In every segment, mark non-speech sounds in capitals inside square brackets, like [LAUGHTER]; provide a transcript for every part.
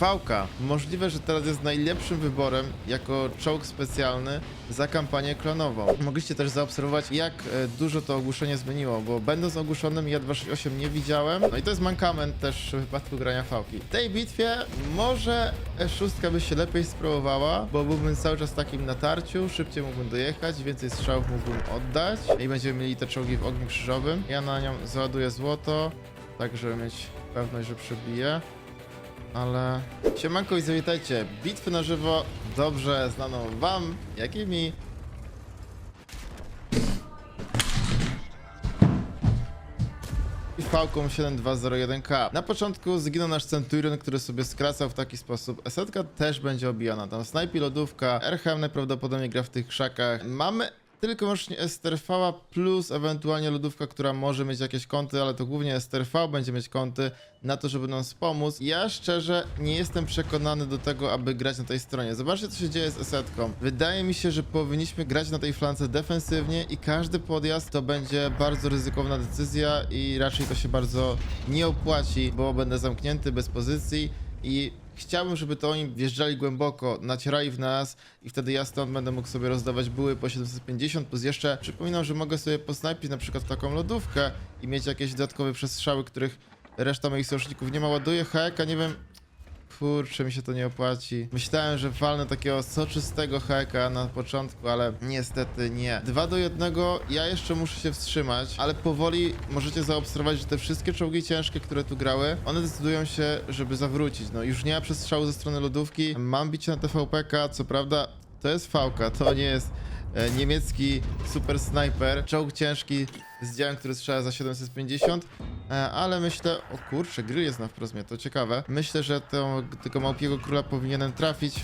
Fałka. Możliwe, że teraz jest najlepszym wyborem jako czołg specjalny za kampanię klonową. Mogliście też zaobserwować, jak e, dużo to ogłuszenie zmieniło, bo będąc ogłuszonym ja 268 nie widziałem. No i to jest mankament też w wypadku grania fałki. W tej bitwie może E6 by się lepiej sprawowała, bo byłbym cały czas w takim natarciu, szybciej mógłbym dojechać, więcej strzałów mógłbym oddać i będziemy mieli te czołgi w ogniu krzyżowym. Ja na nią załaduję złoto, tak żeby mieć pewność, że przebije. Ale siemanko i zawitajcie. Bitwy na żywo dobrze znaną wam, jak i mi. I Falcon 7201K. Na początku zginął nasz Centurion, który sobie skracał w taki sposób. Esetka też będzie obijana. Tam snajpi lodówka, RHM najprawdopodobniej gra w tych krzakach. Mamy tylko wyłącznie STRV plus ewentualnie lodówka, która może mieć jakieś kąty, ale to głównie STRV będzie mieć kąty na to, żeby nam wspomóc. Ja szczerze nie jestem przekonany do tego, aby grać na tej stronie. Zobaczcie, co się dzieje z esetką. Wydaje mi się, że powinniśmy grać na tej flance defensywnie i każdy podjazd to będzie bardzo ryzykowna decyzja i raczej to się bardzo nie opłaci, bo będę zamknięty bez pozycji i chciałbym, żeby to oni wjeżdżali głęboko, nacierali w nas i wtedy ja stąd będę mógł sobie rozdawać były po 750 plus jeszcze przypominam, że mogę sobie posnajpić na przykład taką lodówkę i mieć jakieś dodatkowe przestrzały, których reszta moich sojuszników nie ma. Ładuję heka, nie wiem, Kurczę, mi się to nie opłaci. Myślałem, że walnę takiego soczystego heka na początku, ale niestety nie. 2 do 1, ja jeszcze muszę się wstrzymać, ale powoli możecie zaobserwować, że te wszystkie czołgi ciężkie, które tu grały, one decydują się, żeby zawrócić. No już nie ma przestrzału ze strony lodówki, mam bicie na TVPK, co prawda to jest fałka, to nie jest e, niemiecki super snajper, czołg ciężki z działem, który strzela za 750, e, ale myślę, o kurczę, grill jest na wprost mnie, to ciekawe. Myślę, że to, tego małpiego króla powinienem trafić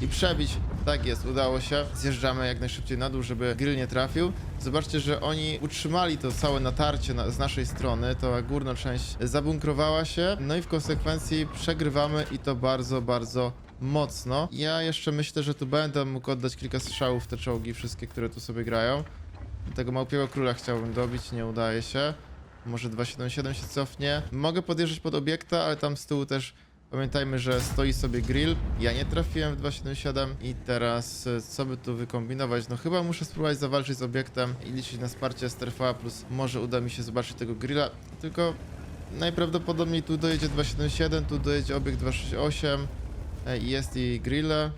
i przebić. Tak jest, udało się. Zjeżdżamy jak najszybciej na dół, żeby grill nie trafił. Zobaczcie, że oni utrzymali to całe natarcie na, z naszej strony, to górna część zabunkrowała się, no i w konsekwencji przegrywamy i to bardzo, bardzo mocno. Ja jeszcze myślę, że tu będę mógł oddać kilka strzałów te czołgi, wszystkie, które tu sobie grają. Tego małpiego króla chciałbym dobić, nie udaje się. Może 277 się cofnie. Mogę podjeżdżać pod obiekta, ale tam z tyłu też pamiętajmy, że stoi sobie grill. Ja nie trafiłem w 277 i teraz e, co by tu wykombinować? No chyba muszę spróbować zawalczyć z obiektem i liczyć na wsparcie STRV plus może uda mi się zobaczyć tego grilla. Tylko najprawdopodobniej tu dojedzie 277, tu dojedzie obiekt 268 e, jest i grille.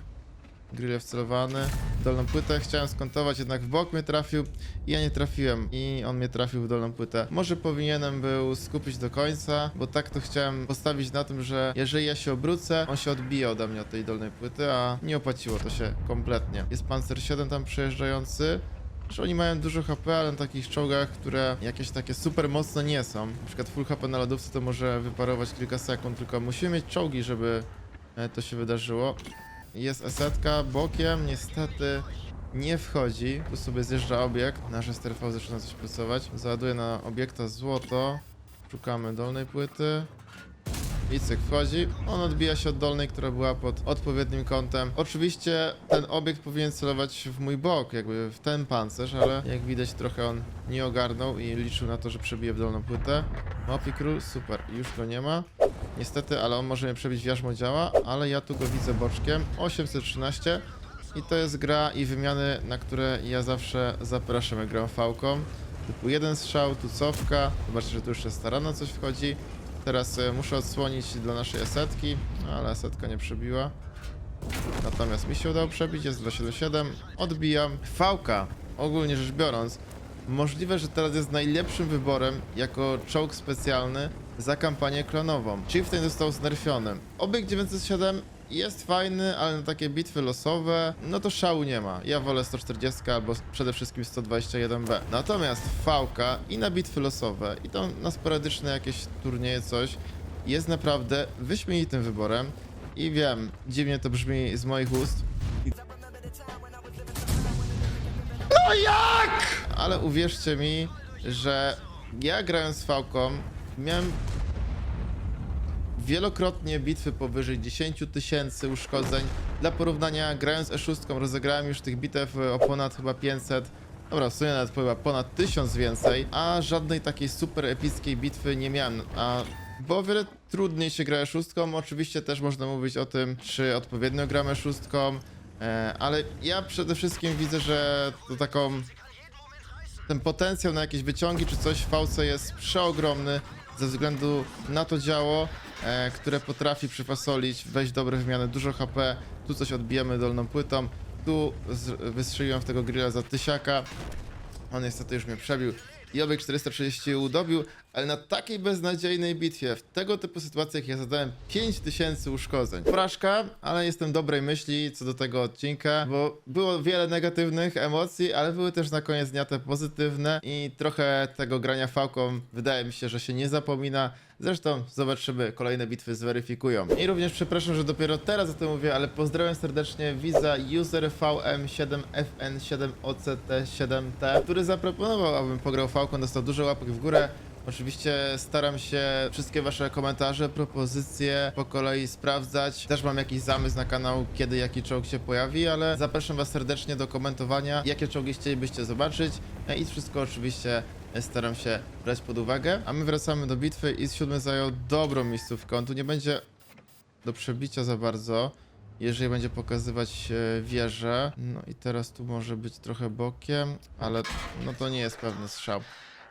Grille wcelowany. Dolną płytę chciałem skontować, jednak w bok mnie trafił i ja nie trafiłem. I on mnie trafił w dolną płytę. Może powinienem był skupić do końca, bo tak to chciałem postawić na tym, że jeżeli ja się obrócę, on się odbije ode mnie od tej dolnej płyty, a nie opłaciło to się kompletnie. Jest Panzer 7 tam przejeżdżający. Że oni mają dużo HP, ale na takich czołgach, które jakieś takie super mocne nie są. Na przykład full HP na lodówce to może wyparować kilka sekund, tylko musimy mieć czołgi, żeby e, to się wydarzyło. Jest esetka bokiem, niestety nie wchodzi. Tu sobie zjeżdża obiekt. Nasz STRV zaczyna coś pracować. Załaduję na obiekta złoto. Szukamy dolnej płyty. I cyk wchodzi. On odbija się od dolnej, która była pod odpowiednim kątem. Oczywiście ten obiekt powinien celować w mój bok, jakby w ten pancerz, ale jak widać trochę on nie ogarnął i liczył na to, że przebije w dolną płytę. Małpi król, super, już go nie ma. Niestety, ale on może mnie przebić w jarzmo działa, ale ja tu go widzę boczkiem. 813 i to jest gra i wymiany, na które ja zawsze zapraszam, jak gram fałką. Typu jeden strzał, tu cofka. Zobaczcie, że tu jeszcze starano coś wchodzi. Teraz e, muszę odsłonić dla naszej esetki, ale esetka nie przebiła. Natomiast mi się udało przebić, jest 277. Odbijam. Fałka, ogólnie rzecz biorąc, możliwe, że teraz jest najlepszym wyborem jako czołg specjalny za kampanię klonową. Chieftain został znerfiony. Obiekt 907 jest fajny, ale na takie bitwy losowe, no to szału nie ma. Ja wolę 140 albo przede wszystkim 121B. Natomiast Fałka i na bitwy losowe, i to na sporadyczne jakieś turnieje, coś, jest naprawdę wyśmienitym wyborem. I wiem, dziwnie to brzmi z moich ust, No jak? Ale uwierzcie mi, że ja grając z Fałką miałem wielokrotnie bitwy powyżej 10 tysięcy uszkodzeń. Dla porównania, grając E6 rozegrałem już tych bitew o ponad chyba 500. Dobra, w sumie nawet chyba ponad 1000 więcej, a żadnej takiej super epickiej bitwy nie miałem. A bo o wiele trudniej się gra szóstką. Oczywiście też można mówić o tym, czy odpowiednio gramy szóstką, e, ale ja przede wszystkim widzę, że to taką ten potencjał na jakieś wyciągi czy coś w VC jest przeogromny ze względu na to działo, e, które potrafi przyfasolić, wejść dobre wymiany, dużo HP, tu coś odbijemy dolną płytą, tu wystrzeliłem w tego grilla za tysiaka, on niestety już mnie przebił i obieg 430 udobił, ale na takiej beznadziejnej bitwie, w tego typu sytuacjach ja zadałem 5000 uszkodzeń. Porażka, ale jestem dobrej myśli co do tego odcinka, bo było wiele negatywnych emocji, ale były też na koniec dnia te pozytywne i trochę tego grania fałką wydaje mi się, że się nie zapomina. Zresztą zobaczymy, kolejne bitwy zweryfikują. I również przepraszam, że dopiero teraz o tym mówię, ale pozdrawiam serdecznie Visa User VM7FN7OCT7T, który zaproponował, abym pograł fałką, dostał dużo łapek w górę. Oczywiście staram się wszystkie wasze komentarze, propozycje po kolei sprawdzać. Też mam jakiś zamysł na kanał, kiedy jaki czołg się pojawi, ale zapraszam was serdecznie do komentowania, jakie czołgi chcielibyście zobaczyć E, i wszystko oczywiście staram się brać pod uwagę. A my wracamy do bitwy i z siódmy zajął dobrą miejscówkę. On tu nie będzie do przebicia za bardzo, jeżeli będzie pokazywać e, wieżę. No i teraz tu może być trochę bokiem, ale no to nie jest pewny strzał.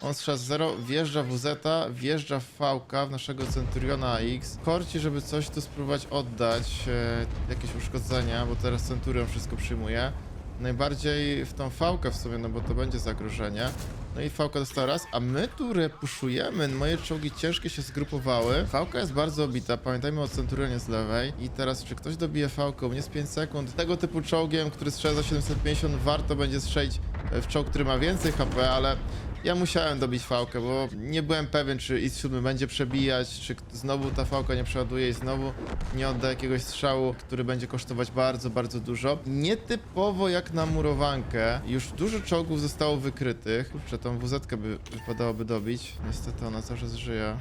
On strzał 0, wjeżdża WZ, wjeżdża w VK w naszego Centuriona X. Korci, żeby coś tu spróbować oddać, e, jakieś uszkodzenia, bo teraz Centurion wszystko przyjmuje. Najbardziej w tą fałkę w sumie, no bo to będzie zagrożenie. No i fałka dostała raz, a my tu repuszujemy. Moje czołgi ciężkie się zgrupowały. Fałka jest bardzo obita, pamiętajmy o Centurionie z lewej. I teraz, czy ktoś dobije fałkę? U mnie jest 5 sekund. Tego typu czołgiem, który strzela za 750, warto będzie strzelić e, w czołg, który ma więcej HP, ale ja musiałem dobić fałkę, bo nie byłem pewien, czy IS-7 będzie przebijać, czy znowu ta fałka nie przeładuje i znowu nie odda jakiegoś strzału, który będzie kosztować bardzo, bardzo dużo. Nietypowo jak na murowankę, już dużo czołgów zostało wykrytych. Kurczę, tą wz by wypadałoby dobić. Niestety ona cały czas żyje.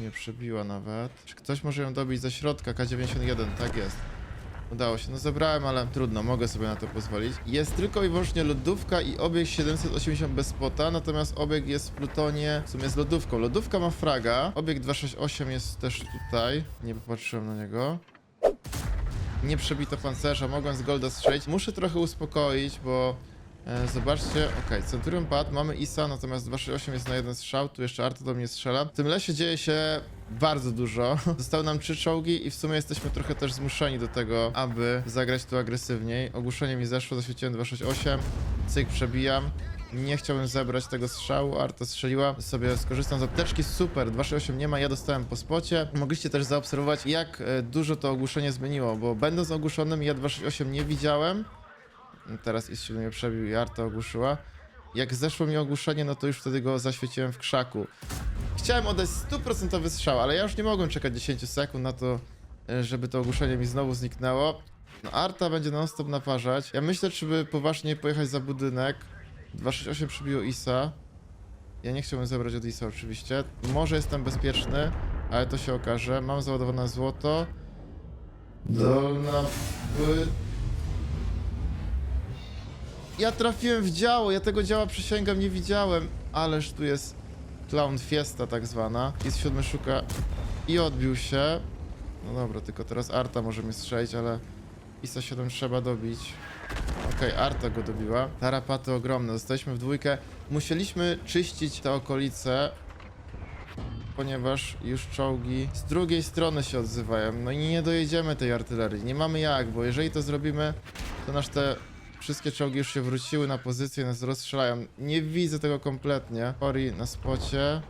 Nie przebiła nawet. Czy ktoś może ją dobić ze środka? K91, tak jest. Udało się. No zebrałem, ale trudno, mogę sobie na to pozwolić. Jest tylko i wyłącznie lodówka i obieg 780 bez spota, natomiast obieg jest w plutonie, w sumie z lodówką. Lodówka ma fraga, obieg 268 jest też tutaj. Nie popatrzyłem na niego. Nie przebito pancerza, mogłem z golda strzelić. Muszę trochę uspokoić, bo e, zobaczcie, okej, Centurion padł, mamy Isa, natomiast 268 jest na jeden strzał, tu jeszcze Arta do mnie strzela. W tym lesie dzieje się bardzo dużo. [LAUGHS] Zostały nam trzy czołgi i w sumie jesteśmy trochę też zmuszeni do tego, aby zagrać tu agresywniej. Ogłuszenie mi zeszło, zaświeciłem 268, cyk, przebijam. Nie chciałbym zebrać tego strzału, Arta strzeliła, sobie skorzystam z apteczki, super, 268 nie ma, ja dostałem po spocie. Mogliście też zaobserwować, jak e, dużo to ogłuszenie zmieniło, bo będąc ogłuszonym, ja 268 nie widziałem, teraz Is się mnie przebił i Arta ogłuszyła. Jak zeszło mi ogłuszenie, no to już wtedy go zaświeciłem w krzaku. Chciałem oddać stuprocentowy strzał, ale ja już nie mogłem czekać 10 sekund na to, e, żeby to ogłuszenie mi znowu zniknęło. No Arta będzie non-stop naparzać. Ja myślę, czy by poważnie pojechać za budynek. 268 przybiło Isa. Ja nie chciałbym zebrać od Isa oczywiście. Może jestem bezpieczny, ale to się okaże. Mam załadowane złoto. Dolna płyt. Ja trafiłem w działo, ja tego działa przysięgam nie widziałem. Ależ tu jest Clown Fiesta tak zwana. Jest siódmy szuka i odbił się. No dobra, tylko teraz Arta może mnie strzelić, ale ISA 7 trzeba dobić. Okej, Arta go dobiła. Tarapaty ogromne, zostaliśmy w dwójkę. Musieliśmy czyścić te okolice, ponieważ już czołgi z drugiej strony się odzywają. No i nie dojedziemy tej artylerii. Nie mamy jak, bo jeżeli to zrobimy, to nasz te wszystkie czołgi już się wróciły na pozycję, nas rozstrzelają. Nie widzę tego kompletnie. Ori na spocie.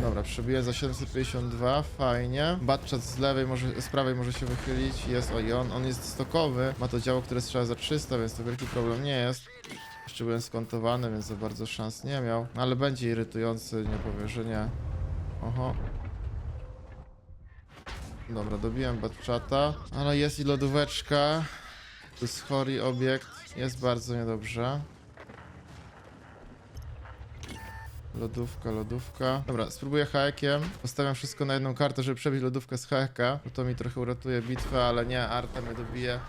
Dobra, przebiję za 752, fajnie. Batchat z lewej, może, z prawej może się wychylić. Jest, o i on, on jest stokowy. Ma to działo, które strzela za 300, więc to wielki problem nie jest. Jeszcze byłem skontowany, więc za bardzo szans nie miał. Ale będzie irytujący, nie powie, że nie. Oho. Dobra, dobiłem Batchata. Ale jest i lodóweczka. Tu jest chory obiekt. Jest bardzo niedobrze. Lodówka, lodówka. Dobra, spróbuję haekiem. Postawiam wszystko na jedną kartę, żeby przebić lodówkę z haeka. To mi trochę uratuje bitwę, ale nie, Arta mnie dobije.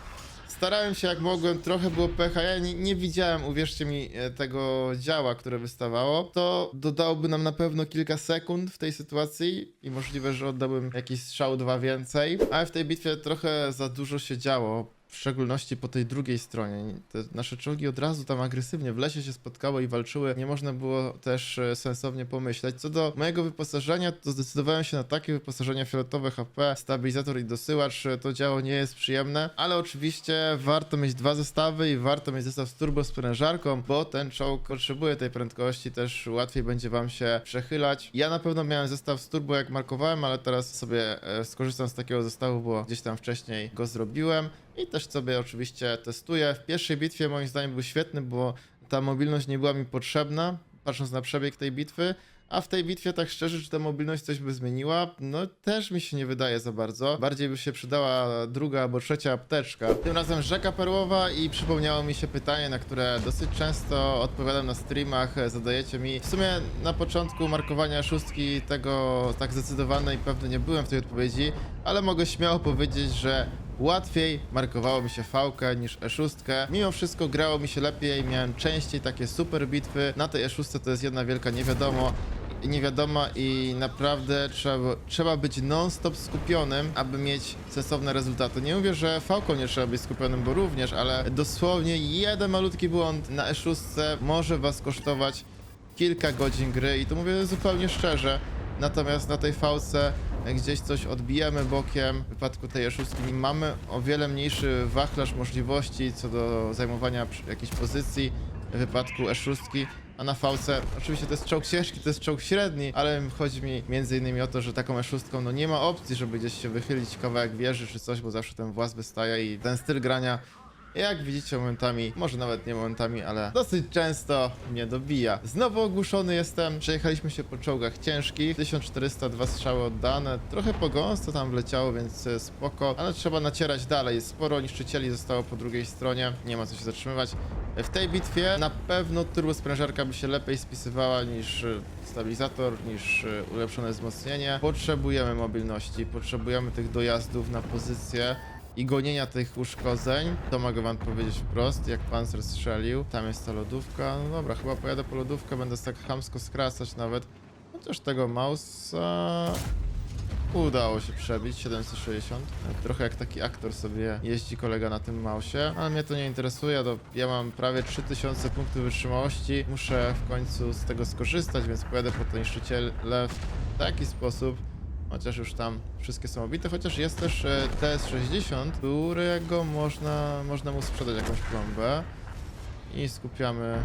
Starałem się jak mogłem, trochę było pecha, ja nie, nie widziałem, uwierzcie mi, e, tego działa, które wystawało. To dodałoby nam na pewno kilka sekund w tej sytuacji i możliwe, że oddałbym jakiś strzał dwa więcej, ale w tej bitwie trochę za dużo się działo. W szczególności po tej drugiej stronie. Te nasze czołgi od razu tam agresywnie w lesie się spotkały i walczyły. Nie można było też e, sensownie pomyśleć. Co do mojego wyposażenia, to zdecydowałem się na takie wyposażenie fioletowe HP, stabilizator i dosyłacz. E, To działo nie jest przyjemne, ale oczywiście warto mieć dwa zestawy i warto mieć zestaw z turbo bo ten czołg potrzebuje tej prędkości, też łatwiej będzie wam się przechylać. Ja na pewno miałem zestaw z turbo jak markowałem, ale teraz sobie e, skorzystam z takiego zestawu, bo gdzieś tam wcześniej go zrobiłem. I też sobie oczywiście testuję. W pierwszej bitwie moim zdaniem był świetny, bo ta mobilność nie była mi potrzebna, patrząc na przebieg tej bitwy. A w tej bitwie, tak szczerze, czy ta mobilność coś by zmieniła? No też mi się nie wydaje za bardzo. Bardziej by się przydała druga albo trzecia apteczka. Tym razem rzeka perłowa i przypomniało mi się pytanie, na które dosyć często odpowiadam na streamach, zadajecie mi. W sumie na początku markowania szóstki tego tak zdecydowane i pewny nie byłem w tej odpowiedzi, ale mogę śmiało powiedzieć, że Łatwiej markowało mi się fałkę niż E6. Mimo wszystko grało mi się lepiej, miałem częściej takie super bitwy. Na tej E6 to jest jedna wielka niewiadomo. Niewiadoma i naprawdę trzeba, trzeba być non-stop skupionym, aby mieć sensowne rezultaty. Nie mówię, że fałką nie trzeba być skupionym, bo również, ale dosłownie jeden malutki błąd na E6 może was kosztować kilka godzin gry i to mówię zupełnie szczerze. Natomiast na tej fałce gdzieś coś odbijamy bokiem. W wypadku tej E6 mamy o wiele mniejszy wachlarz możliwości co do zajmowania jakiejś pozycji w wypadku E6. A na fałce, oczywiście to jest czołg ciężki, to jest czołg średni, ale chodzi mi między innymi o to, że taką E6 no nie ma opcji, żeby gdzieś się wychylić kawałek wieży czy coś, bo zawsze ten włas wystaje i ten styl grania jak widzicie momentami, może nawet nie momentami, ale dosyć często mnie dobija. Znowu ogłuszony jestem, przejechaliśmy się po czołgach ciężkich, 1402 strzały oddane, trochę po gąsce tam wleciało, więc spoko, ale trzeba nacierać dalej, sporo niszczycieli zostało po drugiej stronie, nie ma co się zatrzymywać. W tej bitwie na pewno turbosprężarka by się lepiej spisywała niż e, stabilizator, niż e, ulepszone wzmocnienie. Potrzebujemy mobilności, potrzebujemy tych dojazdów na pozycję i gonienia tych uszkodzeń, to mogę wam powiedzieć wprost, jak pancer strzelił. Tam jest ta lodówka. No dobra, chyba pojadę po lodówkę, będę tak chamsko skracać nawet. Chociaż tego mausa udało się przebić, 760. Trochę jak taki aktor sobie jeździ kolega na tym mausie, ale mnie to nie interesuje, to ja mam prawie 3000 punktów wytrzymałości. Muszę w końcu z tego skorzystać, więc pojadę po te niszczyciele w taki sposób, Chociaż już tam wszystkie są obite, chociaż jest też e, TS60, którego można, można mu sprzedać jakąś plombę. I skupiamy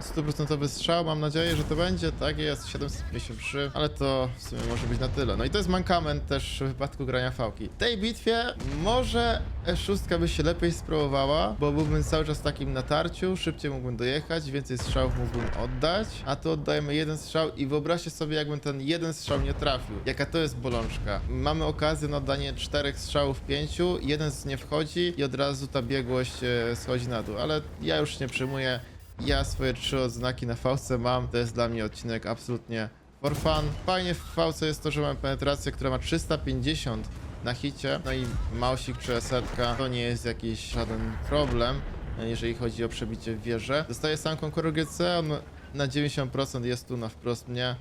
100% strzał, mam nadzieję, że to będzie, tak jest, 753, ale to w sumie może być na tyle. No i to jest mankament też w wypadku grania fałki. W tej bitwie może E6 by się lepiej spróbowała, bo byłbym cały czas w takim natarciu, szybciej mógłbym dojechać, więcej strzałów mógłbym oddać, a tu oddajemy jeden strzał i wyobraźcie sobie, jakbym ten jeden strzał nie trafił. Jaka to jest bolączka. Mamy okazję na oddanie czterech strzałów pięciu, jeden z nie wchodzi i od razu ta biegłość e, schodzi na dół, ale ja już nie przyjmuję. Ja swoje trzy odznaki na fałce mam, to jest dla mnie odcinek absolutnie for fun. Fajnie w fałce jest to, że mam penetrację, która ma 350 na hicie, no i mausik czy esetka to nie jest jakiś żaden problem, jeżeli chodzi o przebicie w wieżę. Dostaję sam Conqueror GC, on na 90% jest tu na wprost mnie,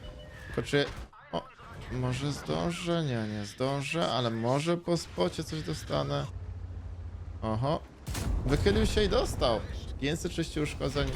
tylko czy... O, może zdążę? Nie, nie zdążę, ale może po spocie coś dostanę. Oho, Wychylił się i dostał. 506 uszkodzeń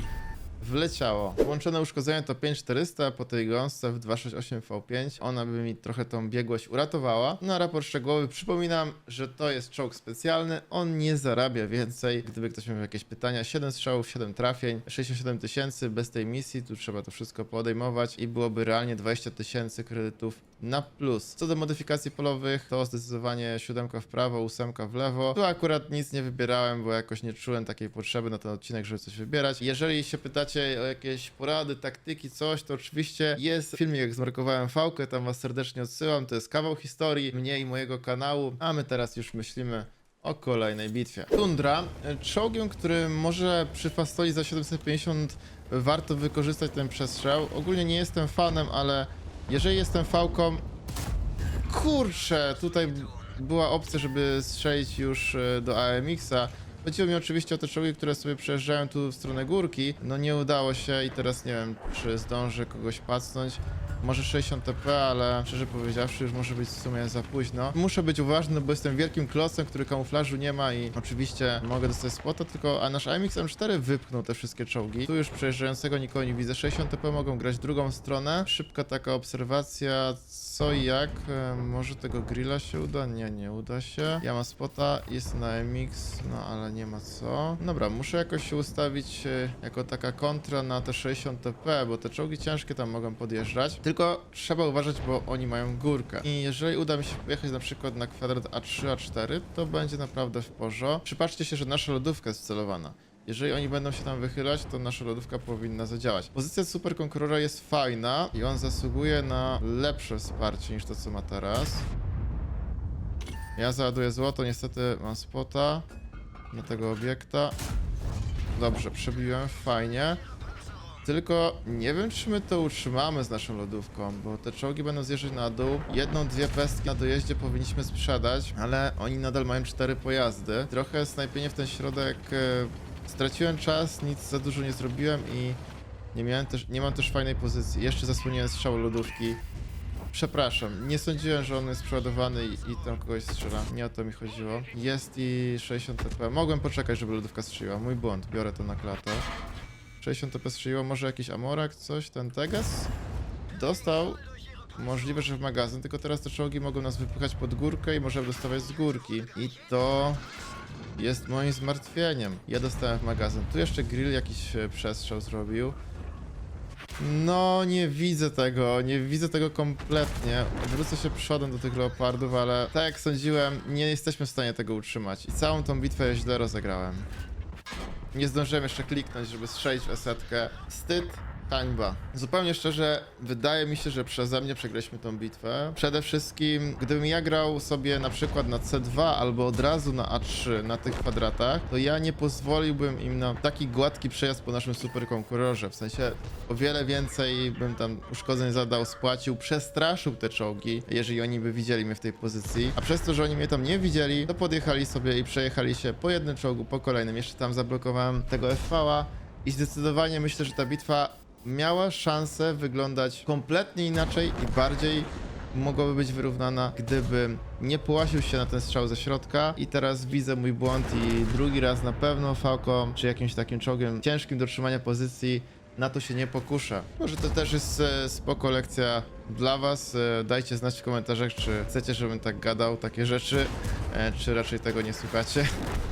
wleciało. Włączone uszkodzenie to 5400 po tej gąsce w 268 V5. Ona by mi trochę tą biegłość uratowała. Na raport szczegółowy przypominam, że to jest czołg specjalny. On nie zarabia więcej. Gdyby ktoś miał jakieś pytania, 7 strzałów, 7 trafień, 67 tysięcy bez tej misji. Tu trzeba to wszystko podejmować i byłoby realnie 20 tysięcy kredytów na plus. Co do modyfikacji polowych, to zdecydowanie siódemka w prawo, ósemka w lewo. Tu akurat nic nie wybierałem, bo jakoś nie czułem takiej potrzeby na ten odcinek, żeby coś wybierać. Jeżeli się pytacie o jakieś porady, taktyki, coś, to oczywiście jest filmik, jak zmarkowałem fałkę, tam was serdecznie odsyłam. To jest kawał historii mnie i mojego kanału, a my teraz już myślimy o kolejnej bitwie. Tundra, czołgiem, który może przy fastoli za 750 warto wykorzystać ten przestrzał. Ogólnie nie jestem fanem, ale jeżeli jestem fałką... Kurczę, tutaj była opcja, żeby strzelić już e, do AMX-a. Chodziło mi oczywiście o te czołgi, które sobie przejeżdżają tu w stronę górki. No nie udało się i teraz nie wiem, czy zdążę kogoś pacnąć. Może 60 TP, ale szczerze powiedziawszy już może być w sumie za późno. Muszę być uważny, bo jestem wielkim klocem, który kamuflażu nie ma i oczywiście mogę dostać spota, tylko a nasz AMX M4 wypchnął te wszystkie czołgi. Tu już przejeżdżającego nikogo nie widzę. 60 TP mogą grać drugą stronę. Szybka taka obserwacja, co i jak. E, może tego grilla się uda? Nie, nie uda się. Ja mam spota, jest na MX, no ale nie ma co. Dobra, muszę jakoś się ustawić e, jako taka kontra na te 60 TP, bo te czołgi ciężkie tam mogą podjeżdżać. Tylko trzeba uważać, bo oni mają górkę. I jeżeli uda mi się pojechać na przykład na kwadrat A3, A4, to będzie naprawdę w porządku. Przypatrzcie się, że nasza lodówka jest celowana. Jeżeli oni będą się tam wychylać, to nasza lodówka powinna zadziałać. Pozycja Super Conquerora jest fajna i on zasługuje na lepsze wsparcie niż to, co ma teraz. Ja załaduję złoto, niestety mam spota na tego obiekta. Dobrze, przebiłem, fajnie. Tylko nie wiem, czy my to utrzymamy z naszą lodówką, bo te czołgi będą zjeżdżać na dół. Jedną, dwie pestki na dojeździe powinniśmy sprzedać, ale oni nadal mają cztery pojazdy. Trochę snajpienie w ten środek. E, straciłem czas, nic za dużo nie zrobiłem i nie miałem też, nie mam też fajnej pozycji. Jeszcze zasłoniłem strzał lodówki. Przepraszam, nie sądziłem, że on jest przeładowany i, i tam kogoś strzela. Nie o to mi chodziło. Jest i 60 TP. Mogłem poczekać, żeby lodówka strzeliła. Mój błąd, biorę to na klatę. 60 TP strzeliło, może jakiś Amorak, coś, ten Tegas? Dostał. Możliwe, że w magazyn, tylko teraz te czołgi mogą nas wypychać pod górkę i możemy dostawać z górki. I to jest moim zmartwieniem. Ja dostałem w magazyn. Tu jeszcze grill jakiś e, przestrzał zrobił. No, nie widzę tego, nie widzę tego kompletnie. Wrócę się przodem do tych leopardów, ale tak jak sądziłem, nie jesteśmy w stanie tego utrzymać. I całą tą bitwę źle rozegrałem. Nie zdążyłem jeszcze kliknąć, żeby strzelić w esetkę. Wstyd, hańba. Zupełnie szczerze, wydaje mi się, że przeze mnie przegraliśmy tą bitwę. Przede wszystkim, gdybym ja grał sobie na przykład na C2 albo od razu na A3 na tych kwadratach, to ja nie pozwoliłbym im na taki gładki przejazd po naszym super konkurorze. W sensie o wiele więcej bym tam uszkodzeń zadał, spłacił, przestraszył te czołgi, jeżeli oni by widzieli mnie w tej pozycji. A przez to, że oni mnie tam nie widzieli, to podjechali sobie i przejechali się po jednym czołgu, po kolejnym. Jeszcze tam zablokowałem tego FV-a i zdecydowanie myślę, że ta bitwa miała szansę wyglądać kompletnie inaczej i bardziej mogłaby być wyrównana, gdybym nie połasił się na ten strzał ze środka. I teraz widzę mój błąd i drugi raz na pewno Falcon czy jakimś takim czołgiem ciężkim do trzymania pozycji na to się nie pokuszę. Może to też jest e, spoko lekcja dla was. E, dajcie znać w komentarzach, czy chcecie, żebym tak gadał takie rzeczy, e, czy raczej tego nie słuchacie.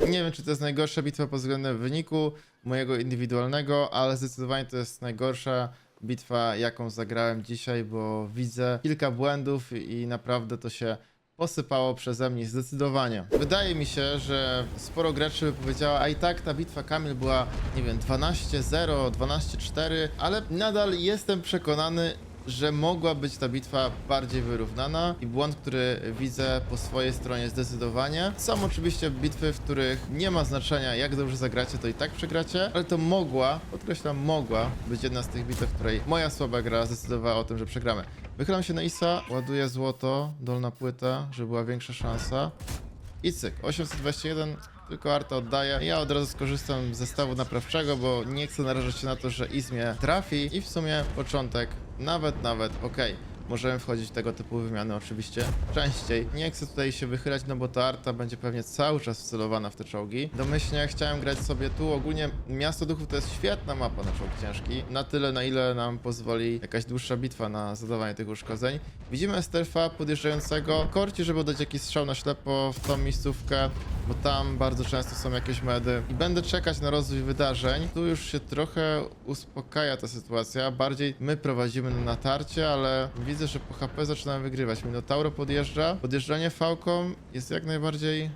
Nie wiem, czy to jest najgorsza bitwa pod względem wyniku mojego indywidualnego, ale zdecydowanie to jest najgorsza bitwa, jaką zagrałem dzisiaj, bo widzę kilka błędów i naprawdę to się posypało przeze mnie zdecydowanie. Wydaje mi się, że sporo graczy powiedziała, a i tak ta bitwa Kamil była, nie wiem, 12-0, 12-4, ale nadal jestem przekonany, że mogła być ta bitwa bardziej wyrównana i błąd, który widzę po swojej stronie zdecydowanie. Są oczywiście bitwy, w których nie ma znaczenia jak dobrze zagracie, to i tak przegracie, ale to mogła, podkreślam mogła być jedna z tych bitew, w której moja słaba gra zdecydowała o tym, że przegramy. Wychylam się na Isa, ładuję złoto, dolna płyta, żeby była większa szansa. I cyk, 821, tylko Arta oddaje. Ja od razu skorzystam z zestawu naprawczego, bo nie chcę narażać się na to, że Is mnie trafi i w sumie początek nawet, nawet, okej. Możemy wchodzić w tego typu wymiany oczywiście częściej. Nie chcę tutaj się wychylać, no bo ta arta będzie pewnie cały czas wcelowana w te czołgi. Domyślnie chciałem grać sobie tu. Ogólnie Miasto Duchów to jest świetna mapa na czołg ciężki. Na tyle, na ile nam pozwoli jakaś dłuższa bitwa na zadawanie tych uszkodzeń. Widzimy Sterfa podjeżdżającego. Korci, żeby dać jakiś strzał na ślepo w tą miejscówkę, bo tam bardzo często są jakieś medy. I będę czekać na rozwój wydarzeń. Tu już się trochę uspokaja ta sytuacja. Bardziej my prowadzimy na natarcie, ale widzę, że po HP zaczynamy wygrywać. Minotauro podjeżdża. Podjeżdżanie fałką jest jak najbardziej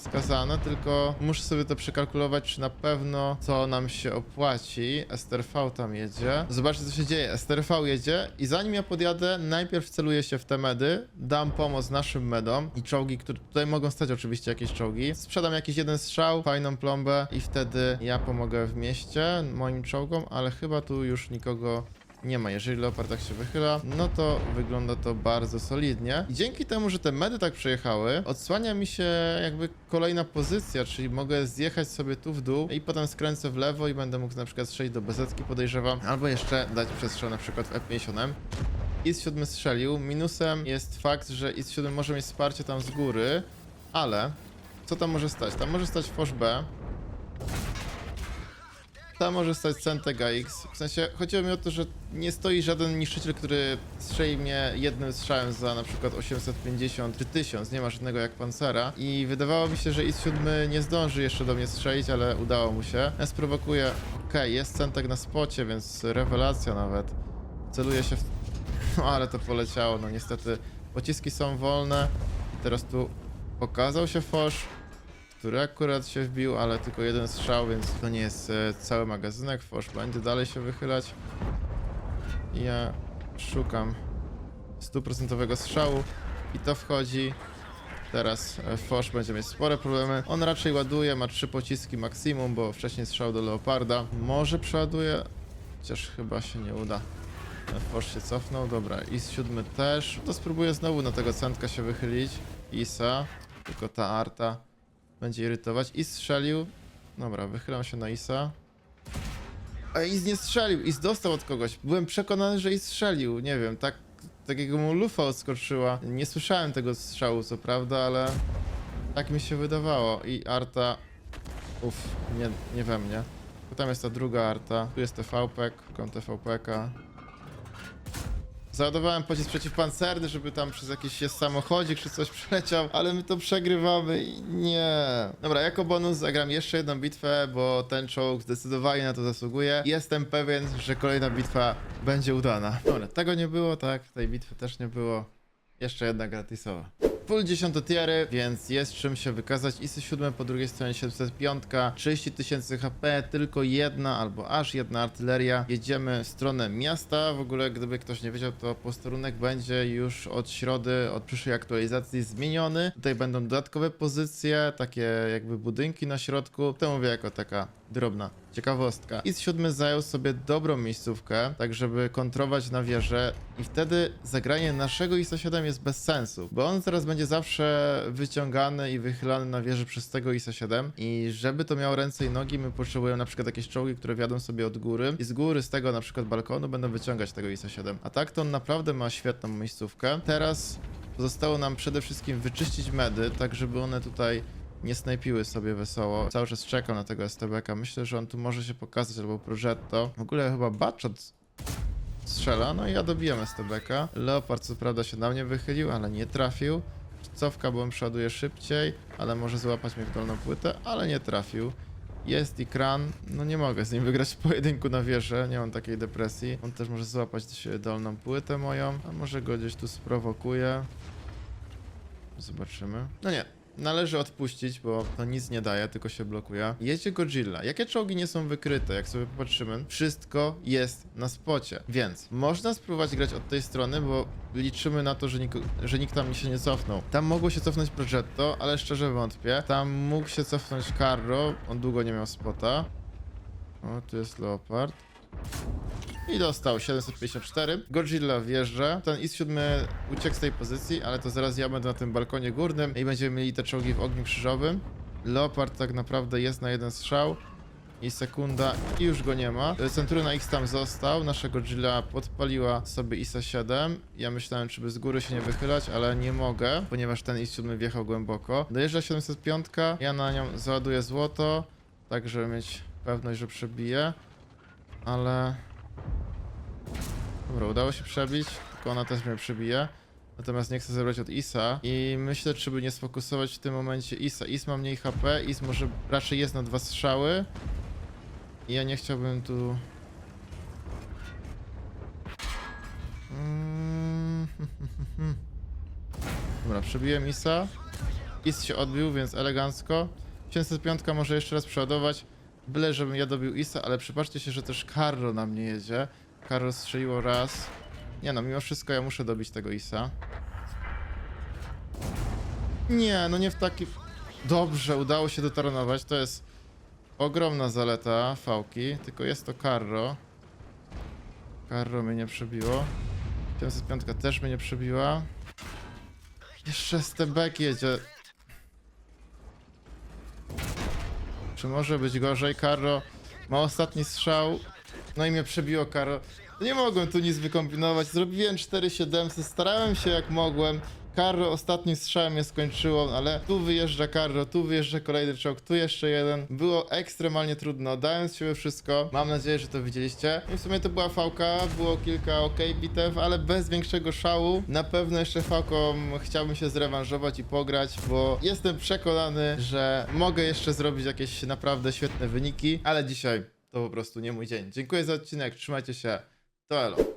wskazane, tylko muszę sobie to przekalkulować, czy na pewno co nam się opłaci. STRV tam jedzie. Zobaczcie, co się dzieje. STRV jedzie i zanim ja podjadę, najpierw celuję się w te medy, dam pomoc naszym medom i czołgi, które tutaj mogą stać oczywiście jakieś czołgi. Sprzedam jakiś jeden strzał, fajną plombę i wtedy ja pomogę w mieście moim czołgom, ale chyba tu już nikogo Nie ma, jeżeli Leopard tak się wychyla, no to wygląda to bardzo solidnie. I dzięki temu, że te medy tak przejechały, odsłania mi się jakby kolejna pozycja, czyli mogę zjechać sobie tu w dół i potem skręcę w lewo i będę mógł na przykład strzelić do bezetki podejrzewam, albo jeszcze dać przestrzał na przykład w F50. IS-7 strzelił. Minusem jest fakt, że IS-7 może mieć wsparcie tam z góry, ale co tam może stać? Tam może stać Fosz B. Tam może stać Centega X. W sensie chodziło mi o to, że nie stoi żaden niszczyciel, który strzeli mnie jednym strzałem za na przykład 850 czy 1000. Nie ma żadnego jak Pancera. I wydawało mi się, że IS-7 nie zdąży jeszcze do mnie strzelić, ale udało mu się. Ja sprowokuję. Okej, jest Centeg na spocie, więc rewelacja nawet. Celuje się w [LAUGHS] no ale to poleciało, no niestety pociski są wolne. Teraz tu pokazał się Fosz, który akurat się wbił, ale tylko jeden strzał, więc to nie jest e, cały magazynek. Fosz będzie dalej się wychylać. Ja szukam stuprocentowego strzału i to wchodzi. Teraz e, Fosz będzie mieć spore problemy. On raczej ładuje, ma trzy pociski maksimum, bo wcześniej strzał do Leoparda. Może przeładuje, chociaż chyba się nie uda. Fosz się cofnął, dobra, Is 7 też. To spróbuję znowu na tego centka się wychylić. Isa, tylko ta arta będzie irytować. Is strzelił. Dobra, wychylam się na Isa. A Is nie strzelił, Is dostał od kogoś. Byłem przekonany, że Is strzelił, nie wiem, tak takiego mu lufa odskoczyła. Nie słyszałem tego strzału, co prawda, ale tak mi się wydawało. I arta, uff, nie, nie we mnie. Tam jest ta druga arta, tu jest TVP, szukam TVP-ka. Załadowałem pocisk przeciwpancerny, żeby tam przez jakiś jest samochodzik czy coś przeleciał, ale my to przegrywamy i nie. Dobra, jako bonus zagram jeszcze jedną bitwę, bo ten czołg zdecydowanie na to zasługuje. Jestem pewien, że kolejna bitwa będzie udana. Dobra, tego nie było, tak, tej bitwy też nie było. Jeszcze jedna gratisowa. Full 10 tiery, więc jest czym się wykazać. ISy 7 po drugiej stronie 705, 30 tysięcy HP, tylko jedna albo aż jedna artyleria. Jedziemy w stronę miasta. W ogóle, gdyby ktoś nie wiedział, to posterunek będzie już od środy, od przyszłej aktualizacji zmieniony. Tutaj będą dodatkowe pozycje, takie jakby budynki na środku. To mówię jako taka drobna ciekawostka. IS 7 zajął sobie dobrą miejscówkę, tak żeby kontrować na wieżę i wtedy zagranie naszego ISA 7 jest bez sensu, bo on teraz będzie zawsze wyciągany i wychylany na wieży przez tego ISA 7 i żeby to miało ręce i nogi, my potrzebujemy na przykład jakieś czołgi, które wiadą sobie od góry i z góry, z tego na przykład balkonu będą wyciągać tego ISA 7. A tak to on naprawdę ma świetną miejscówkę. Teraz Pozostało nam przede wszystkim wyczyścić medy, tak żeby one tutaj nie snajpiły sobie wesoło. Cały czas czekam na tego STBK. Myślę, że on tu może się pokazać, albo Progetto. W ogóle chyba Batshot strzela, no i ja dobijam STBK. Leopard co prawda się na mnie wychylił, ale nie trafił. Cofka, bo on przeładuje szybciej, ale może złapać mnie w dolną płytę, ale nie trafił. Jest i kran, no nie mogę z nim wygrać pojedynku na wieżę, nie mam takiej depresji. On też może złapać dolną płytę moją, a może go gdzieś tu sprowokuje. Zobaczymy. No nie, należy odpuścić, bo to nic nie daje, tylko się blokuje. Jedzie Godzilla. Jakie czołgi nie są wykryte? Jak sobie popatrzymy, wszystko jest na spocie. Więc można spróbować grać od tej strony, bo liczymy na to, że, nik że nikt tam się nie cofnął. Tam mogło się cofnąć Progetto, ale szczerze wątpię. Tam mógł się cofnąć Carro, on długo nie miał spota. O, tu jest Leopard. I dostał 754. Godzilla wjeżdża. Ten IS-7 uciekł z tej pozycji, ale to zaraz ja będę na tym balkonie górnym i będziemy mieli te czołgi w ogniu krzyżowym. Leopard tak naprawdę jest na jeden strzał. I sekunda, i już go nie ma. Centuriona X tam został, nasza Godzilla podpaliła sobie ISA 7. Ja myślałem, czy by z góry się nie wychylać, ale nie mogę, ponieważ ten IS-7 wjechał głęboko. Dojeżdża 705, ja na nią załaduję złoto, tak żeby mieć pewność, że przebije. Ale Dobra, udało się przebić, tylko ona też mnie przebije. Natomiast nie chcę zebrać od Isa i myślę, czy by nie sfokusować w tym momencie Isa. Is ma mniej HP, Is może raczej jest na dwa strzały. I ja nie chciałbym tu... Mm, [LAUGHS] Dobra, przebiłem Isa. Is się odbił, więc elegancko. 705 może jeszcze raz przeładować. Byle, żebym ja dobił Isa, ale przypatrzcie się, że też Carro na mnie jedzie. Carro strzeliło raz. Nie no, mimo wszystko ja muszę dobić tego Isa. Nie, no nie w taki... Dobrze, udało się dotaranować, to jest ogromna zaleta Fałki, tylko jest to Carro. Karro mnie nie przebiło. 705 też mnie nie przebiła. Jeszcze Stebek jedzie. Czy może być gorzej? Karro ma ostatni strzał. No i mnie przebiło Karro. Nie mogłem tu nic wykombinować. Zrobiłem 4700, starałem się jak mogłem. Karro ostatnim strzałem mnie skończyło, ale tu wyjeżdża Karro, tu wyjeżdża kolejny czołg, tu jeszcze jeden. Było ekstremalnie trudno, dałem z siebie wszystko. Mam nadzieję, że to widzieliście. I w sumie to była fałka, było kilka ok bitew, ale bez większego szału. Na pewno jeszcze fałką chciałbym się zrewanżować i pograć, bo jestem przekonany, że mogę jeszcze zrobić jakieś naprawdę świetne wyniki, ale dzisiaj to po prostu nie mój dzień. Dziękuję za odcinek, trzymajcie się. To elo.